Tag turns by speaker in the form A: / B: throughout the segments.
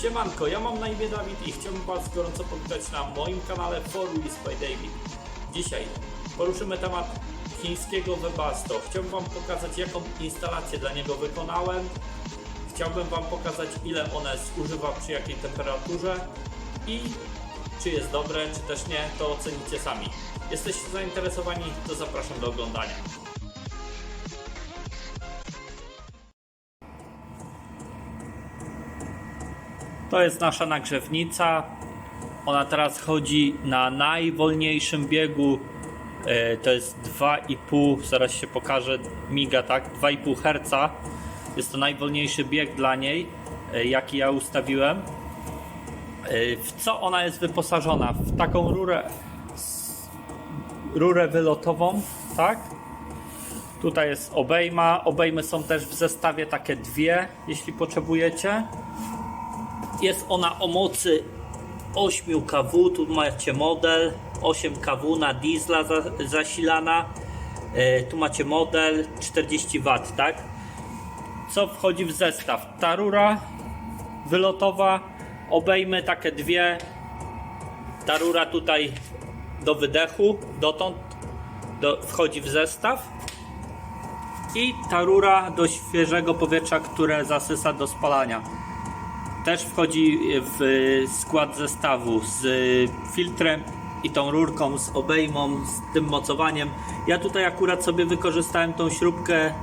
A: Siemanko, ja mam na imię Dawid i chciałbym Was gorąco powitać na moim kanale For Wheels by David. Dzisiaj poruszymy temat chińskiego Webasto. Chciałbym Wam pokazać jaką instalację dla niego wykonałem. Chciałbym Wam pokazać ile one zużywa przy jakiej temperaturze i czy jest dobre, czy też nie, to ocenicie sami. Jesteście zainteresowani, to zapraszam do oglądania. To jest nasza nagrzewnica. Ona teraz chodzi na najwolniejszym biegu. E, To jest 2,5, zaraz się pokaże, miga tak, 2,5 Hz. Jest to najwolniejszy bieg dla niej, e, jaki ja ustawiłem. E, W co ona jest wyposażona? W taką rurę, rurę wylotową, tak? Tutaj jest obejma. Obejmy są też w zestawie takie dwie, jeśli potrzebujecie. Jest ona o mocy 8 kW, tu macie model 8 kW na diesla za, zasilana. E, tu macie model 40 W, tak? Co wchodzi w zestaw? Ta rura wylotowa, obejmy takie dwie. Ta rura tutaj do wydechu, dotąd do, wchodzi w zestaw. I ta rura do świeżego powietrza, które zasysa do spalania też wchodzi w skład zestawu z filtrem i tą rurką, z obejmą, z tym mocowaniem. Ja tutaj akurat sobie wykorzystałem tą śrubkę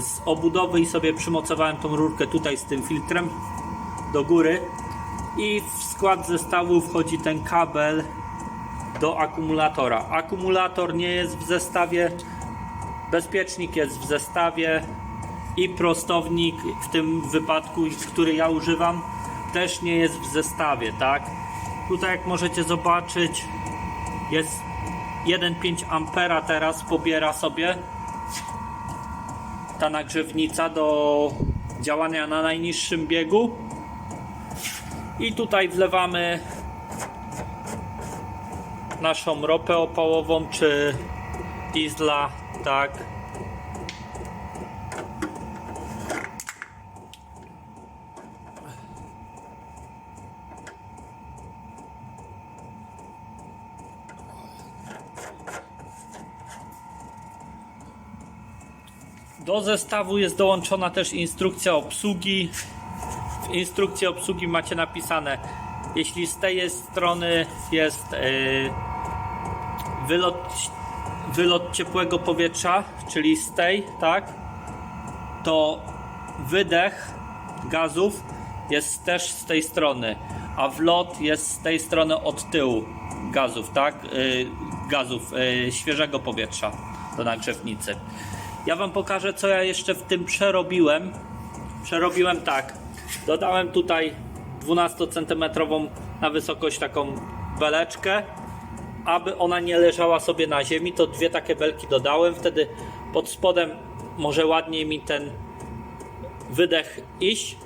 A: z obudowy i sobie przymocowałem tą rurkę tutaj z tym filtrem do góry. I w skład zestawu wchodzi ten kabel do akumulatora. Akumulator nie jest w zestawie, bezpiecznik jest w zestawie i prostownik w tym wypadku, który ja używam, też nie jest w zestawie, tak? Tutaj jak możecie zobaczyć jest 1,5 ampera teraz pobiera sobie ta nagrzewnica do działania na najniższym biegu i tutaj wlewamy naszą ropę opałową czy diesla, tak Do zestawu jest dołączona też instrukcja obsługi. W instrukcji obsługi macie napisane, jeśli z tej strony jest yy, wylot, wylot ciepłego powietrza, czyli z tej, tak, to wydech gazów jest też z tej strony, a wlot jest z tej strony od tyłu gazów, tak, yy, gazów yy, świeżego powietrza do nagrzewnicy. Ja Wam pokażę, co ja jeszcze w tym przerobiłem. Przerobiłem tak. Dodałem tutaj 12 cm na wysokość taką beleczkę. Aby ona nie leżała sobie na ziemi, to dwie takie belki dodałem. Wtedy pod spodem może ładniej mi ten wydech iść.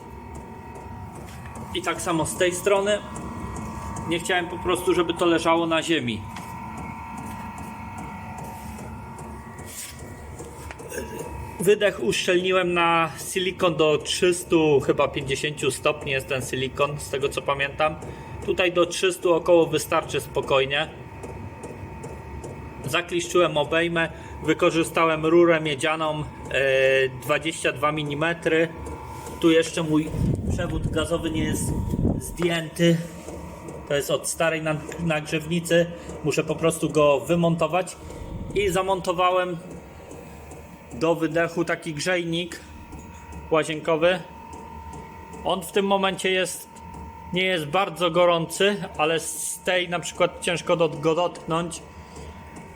A: I tak samo z tej strony. Nie chciałem po prostu, żeby to leżało na ziemi. Wydech uszczelniłem na silikon do 300, chyba 50 stopni jest ten silikon, z tego co pamiętam. Tutaj do 300 około wystarczy spokojnie. Zakliszczyłem obejmę, wykorzystałem rurę miedzianą e, 22 mm. Tu jeszcze mój przewód gazowy nie jest zdjęty. To jest od starej nag- nagrzewnicy. Muszę po prostu go wymontować. I zamontowałem do wydechu taki grzejnik łazienkowy. On w tym momencie jest nie jest bardzo gorący, ale z tej na przykład ciężko do, go dotknąć.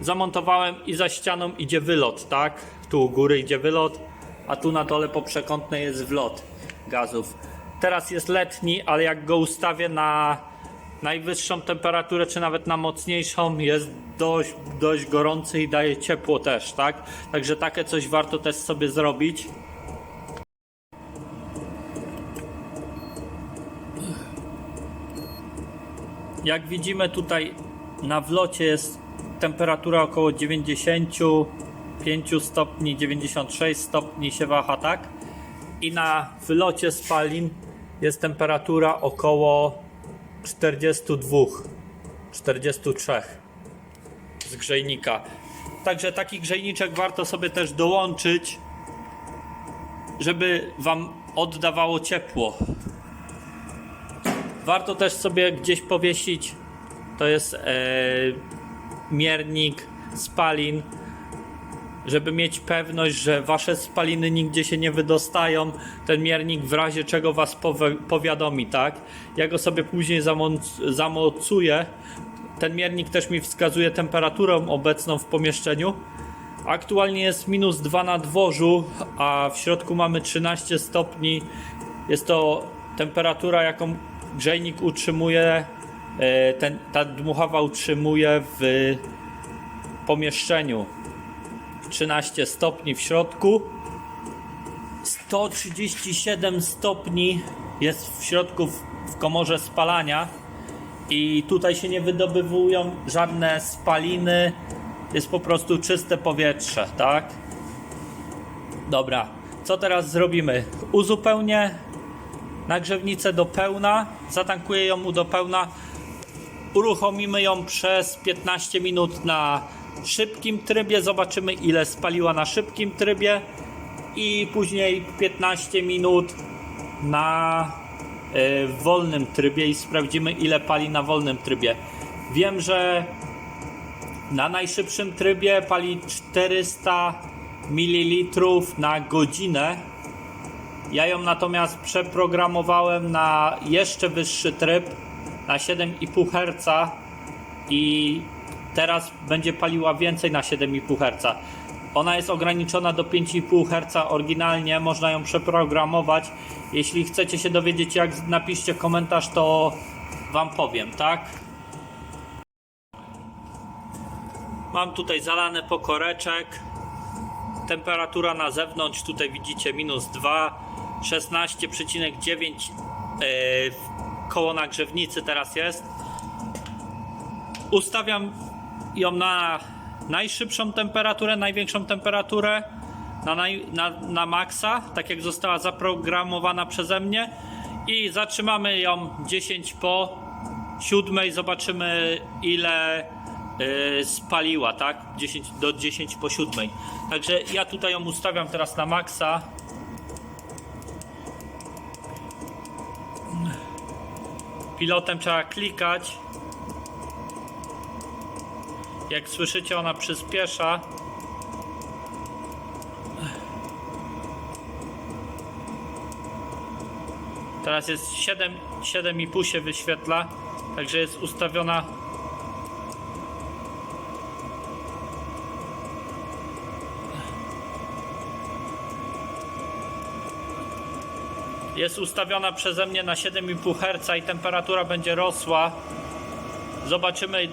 A: Zamontowałem i za ścianą idzie wylot, tak? Tu u góry idzie wylot, a tu na dole po przekątnej jest wlot gazów. Teraz jest letni, ale jak go ustawię na najwyższą temperaturę, czy nawet na mocniejszą, jest dość, dość gorący i daje ciepło też, tak? Także takie coś warto też sobie zrobić. Jak widzimy tutaj na wlocie jest temperatura około 95 stopni, 96 stopni się waha, tak? I na wylocie spalin jest temperatura około 42, 43 z grzejnika. Także taki grzejniczek warto sobie też dołączyć, żeby Wam oddawało ciepło. Warto też sobie gdzieś powiesić, to jest e, miernik spalin, żeby mieć pewność, że Wasze spaliny nigdzie się nie wydostają. Ten miernik w razie czego Was powi- powiadomi, tak? Ja go sobie później zamoc- zamocuję. Ten miernik też mi wskazuje temperaturę obecną w pomieszczeniu. Aktualnie jest minus 2 na dworzu, a w środku mamy 13 stopni. Jest to temperatura, jaką grzejnik utrzymuje, e, ten, ta dmuchawa utrzymuje w pomieszczeniu. 13 stopni w środku. 137 stopni jest w środku w, komorze spalania i tutaj się nie wydobywują żadne spaliny. Jest po prostu czyste powietrze, tak? Dobra, co teraz zrobimy? Uzupełnię nagrzewnicę do pełna, zatankuję ją do pełna, uruchomimy ją przez 15 minut na szybkim trybie, zobaczymy ile spaliła na szybkim trybie i później 15 minut na y, wolnym trybie i sprawdzimy ile pali na wolnym trybie. Wiem, że na najszybszym trybie pali 400 ml na godzinę. Ja ją natomiast przeprogramowałem na jeszcze wyższy tryb, na 7,5 Hz i teraz będzie paliła więcej na 7,5 Hz. Ona jest ograniczona do 5,5 Hz oryginalnie, można ją przeprogramować. Jeśli chcecie się dowiedzieć jak, napiszcie komentarz, to Wam powiem, tak? Mam tutaj zalany pokoreczek. Temperatura na zewnątrz, tutaj widzicie minus 2, 16,9 yy, koło nagrzewnicy teraz jest. Ustawiam ją na najszybszą temperaturę, największą temperaturę, na, naj, na, na maksa, tak jak została zaprogramowana przeze mnie i zatrzymamy ją 10 po 7, zobaczymy ile y, spaliła, tak? 10, do 10 po 7. Także ja tutaj ją ustawiam teraz na maksa. Pilotem trzeba klikać. Jak słyszycie, ona przyspiesza. Teraz jest 7, 7,5 się wyświetla, także jest ustawiona. Jest ustawiona przeze mnie na 7,5 Hz i temperatura będzie rosła. Zobaczymy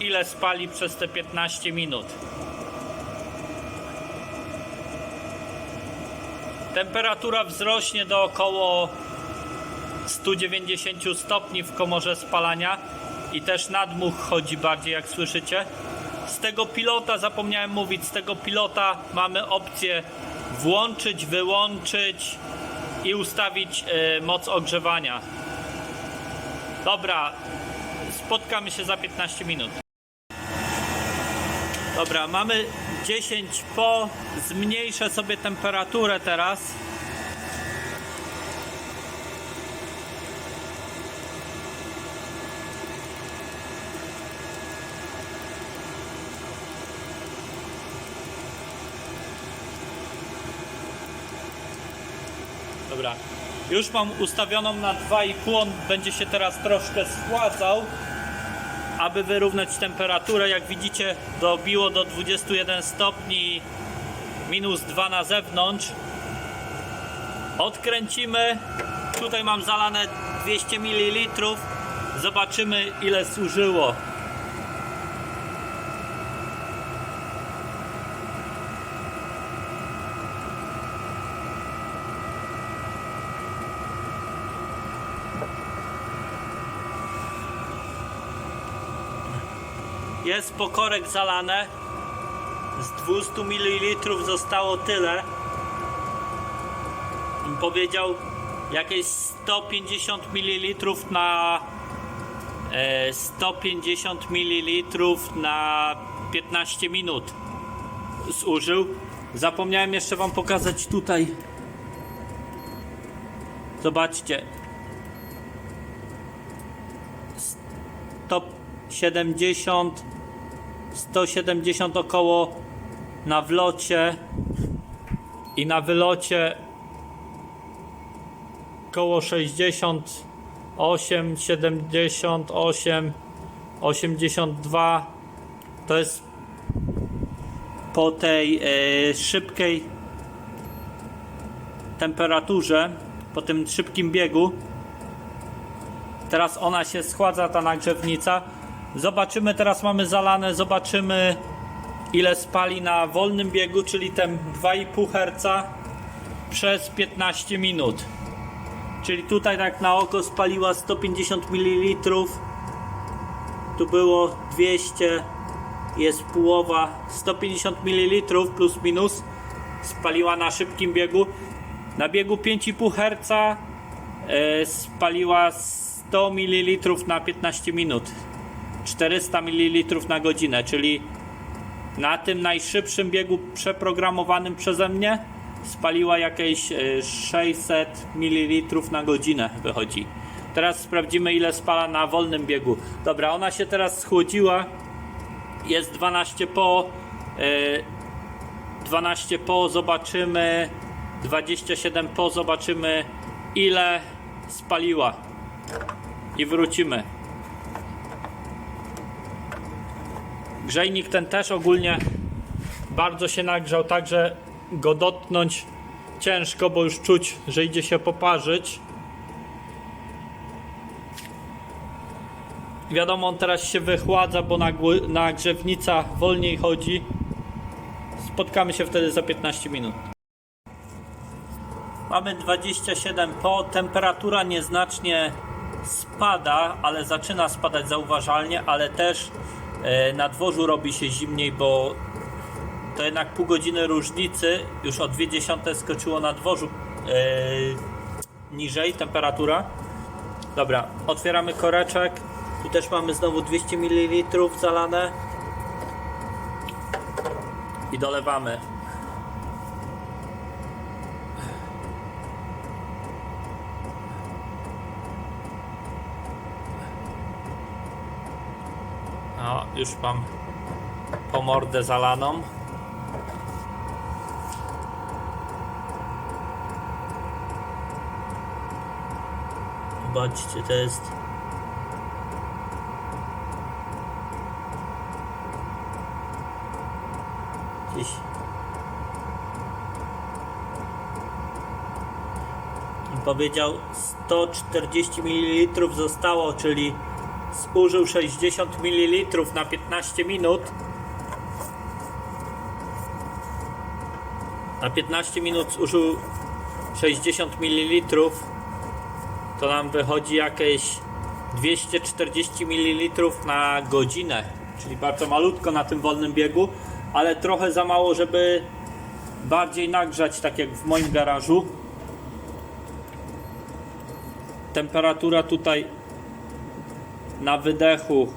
A: ile spali przez te 15 minut. Temperatura wzrośnie do około 190 stopni w komorze spalania i też nadmuch chodzi bardziej jak słyszycie. Z tego pilota zapomniałem mówić, z tego pilota mamy opcję włączyć, wyłączyć i ustawić e, moc ogrzewania. Dobra, spotkamy się za 15 minut. Dobra, mamy 10 po. Zmniejszę sobie temperaturę teraz. Dobra. Już mam ustawioną na 2,5. On będzie się teraz troszkę schładzał aby wyrównać temperaturę. Jak widzicie, dobiło do 21 stopni, minus 2 na zewnątrz. Odkręcimy. Tutaj mam zalane 200 ml. Zobaczymy, ile służyło. Jest pokorek zalane. Z 200 ml zostało tyle. Powiedział jakieś 150 ml na e, 150 ml na 15 minut zużył. Zapomniałem jeszcze wam pokazać tutaj. Zobaczcie. 170 170 około na wlocie i na wylocie koło 68, 78, 82 to jest po tej e, szybkiej temperaturze, po tym szybkim biegu. Teraz ona się schładza ta nagrzewnica zobaczymy, teraz mamy zalane zobaczymy ile spali na wolnym biegu, czyli ten 2,5 Hz przez 15 minut. Czyli tutaj tak na oko spaliła 150 ml. Tu było 200, jest połowa 150 ml plus minus spaliła na szybkim biegu. Na biegu 5,5 Hz e, spaliła 100 ml na 15 minut. 400 ml na godzinę, czyli na tym najszybszym biegu przeprogramowanym przeze mnie spaliła jakieś e, 600 ml na godzinę wychodzi. Teraz sprawdzimy ile spala na wolnym biegu. Dobra, ona się teraz schłodziła. Jest 12 po. e, 12 po zobaczymy. 27 po zobaczymy ile spaliła. I wrócimy. Grzejnik ten też ogólnie bardzo się nagrzał, także go dotknąć ciężko, bo już czuć, że idzie się poparzyć. Wiadomo, on teraz się wychładza, bo nagrzewnica wolniej chodzi. Spotkamy się wtedy za 15 minut. Mamy 27 po, temperatura nieznacznie spada, ale zaczyna spadać zauważalnie, ale też na dworzu robi się zimniej, bo to jednak pół godziny różnicy, już o 0,2 skoczyło na dworzu e, niżej temperatura. Dobra, otwieramy koreczek. Tu też mamy znowu 200 ml zalane. I dolewamy. Już mam po mordę zalaną. Zobaczcie, to jest gdzieś powiedział 140 ml zostało, czyli zużył 60 ml na 15 minut. Na 15 minut zużył 60 ml. To nam wychodzi jakieś 240 ml na godzinę, czyli bardzo malutko na tym wolnym biegu, ale trochę za mało, żeby bardziej nagrzać, tak jak w moim garażu. Temperatura tutaj na wydechu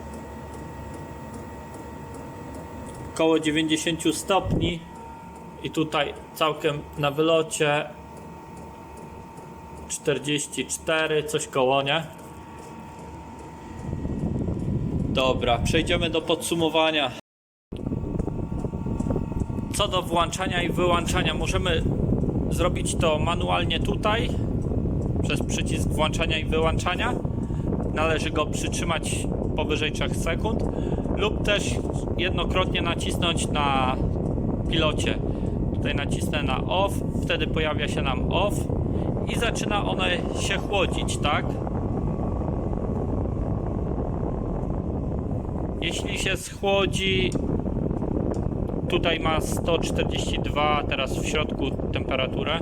A: około 90 stopni i tutaj całkiem na wylocie 44, coś koło, nie? Dobra, przejdziemy do podsumowania. Co do włączania i wyłączania, możemy zrobić to manualnie tutaj przez przycisk włączania i wyłączania. Należy go przytrzymać powyżej 3 sekund lub też jednokrotnie nacisnąć na pilocie. Tutaj nacisnę na off, wtedy pojawia się nam off i zaczyna one się chłodzić, tak? Jeśli się schłodzi, tutaj ma 142 teraz w środku temperaturę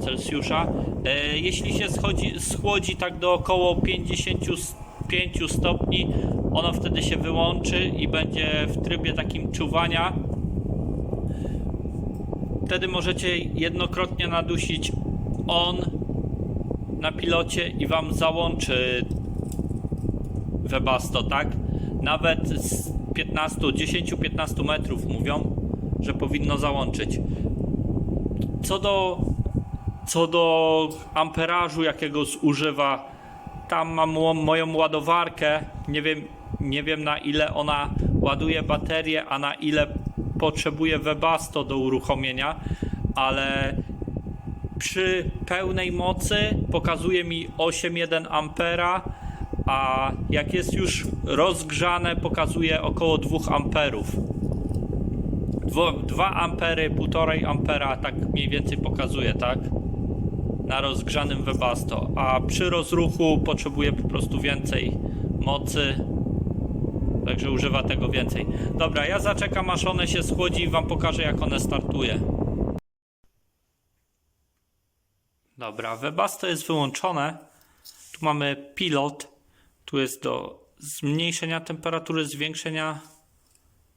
A: Celsjusza. E, jeśli się schodzi, schłodzi tak do około 55 stopni, ono wtedy się wyłączy i będzie w trybie takim czuwania. Wtedy możecie jednokrotnie nadusić on na pilocie i wam załączy Webasto, tak? Nawet z 15, 10-15 metrów mówią, że powinno załączyć. Co do, co do amperażu, jakiego zużywa, tam mam mo- moją ładowarkę. Nie wiem, nie wiem na ile ona ładuje baterię, a na ile potrzebuje Webasto do uruchomienia, ale przy pełnej mocy pokazuje mi 8,1 ampera, a jak jest już rozgrzane pokazuje około 2 amperów. 2 ampery, 1,5 ampera tak mniej więcej pokazuje, tak? Na rozgrzanym Webasto, a przy rozruchu potrzebuje po prostu więcej mocy, także używa tego więcej. Dobra, ja zaczekam aż one się schłodzi i wam pokażę jak one startuje. Dobra, Webasto jest wyłączone. Tu mamy pilot. Tu jest do zmniejszenia temperatury, zwiększenia,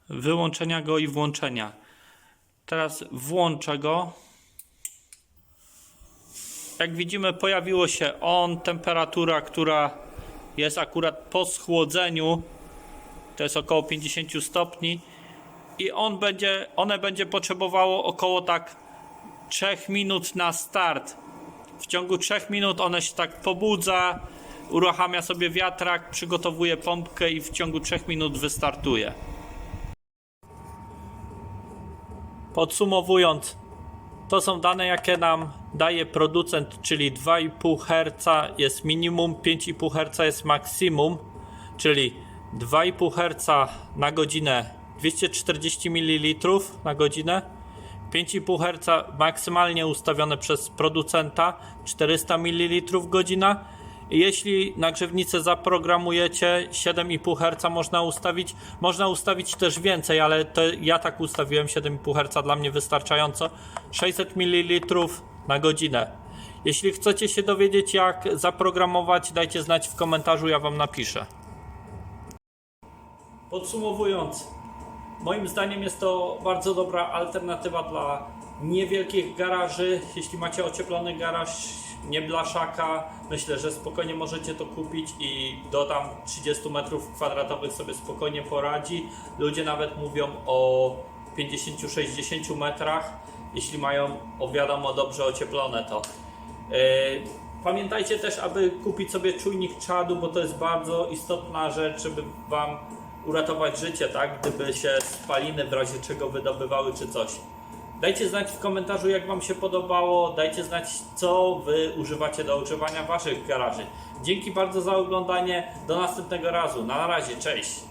A: wyłączenia go i włączenia. Teraz włączę go. Jak widzimy, pojawiło się on, temperatura, która jest akurat po schłodzeniu. To jest około 50 stopni. I on będzie, one będzie potrzebowało około tak 3 minut na start. W ciągu 3 minut one się tak pobudza, uruchamia sobie wiatrak, przygotowuje pompkę i w ciągu 3 minut wystartuje. Podsumowując, to są dane, jakie nam daje producent, czyli 2,5 Hz jest minimum, 5,5 Hz jest maksimum, czyli 2,5 Hz na godzinę 240 ml na godzinę, 5,5 Hz maksymalnie ustawione przez producenta 400 ml godzina. Jeśli nagrzewnicę zaprogramujecie 7,5 Hz można ustawić. Można ustawić też więcej, ale to ja tak ustawiłem 7,5 Hz dla mnie wystarczająco. 600 ml na godzinę. Jeśli chcecie się dowiedzieć jak zaprogramować, dajcie znać w komentarzu, ja wam napiszę. Podsumowując, moim zdaniem jest to bardzo dobra alternatywa dla niewielkich garaży. Jeśli macie ocieplony garaż, nie blaszaka, myślę, że spokojnie możecie to kupić i do tam 30 metrów kwadratowych sobie spokojnie poradzi. Ludzie nawet mówią o 50-60 metrach, jeśli mają o wiadomo dobrze ocieplone to. Yy, Pamiętajcie też, aby kupić sobie czujnik czadu, bo to jest bardzo istotna rzecz, żeby Wam uratować życie, tak? Gdyby się spaliny w razie czego wydobywały czy coś. Dajcie znać w komentarzu, jak Wam się podobało. Dajcie znać, co Wy używacie do ogrzewania Waszych garaży. Dzięki bardzo za oglądanie. Do następnego razu. Na razie, cześć.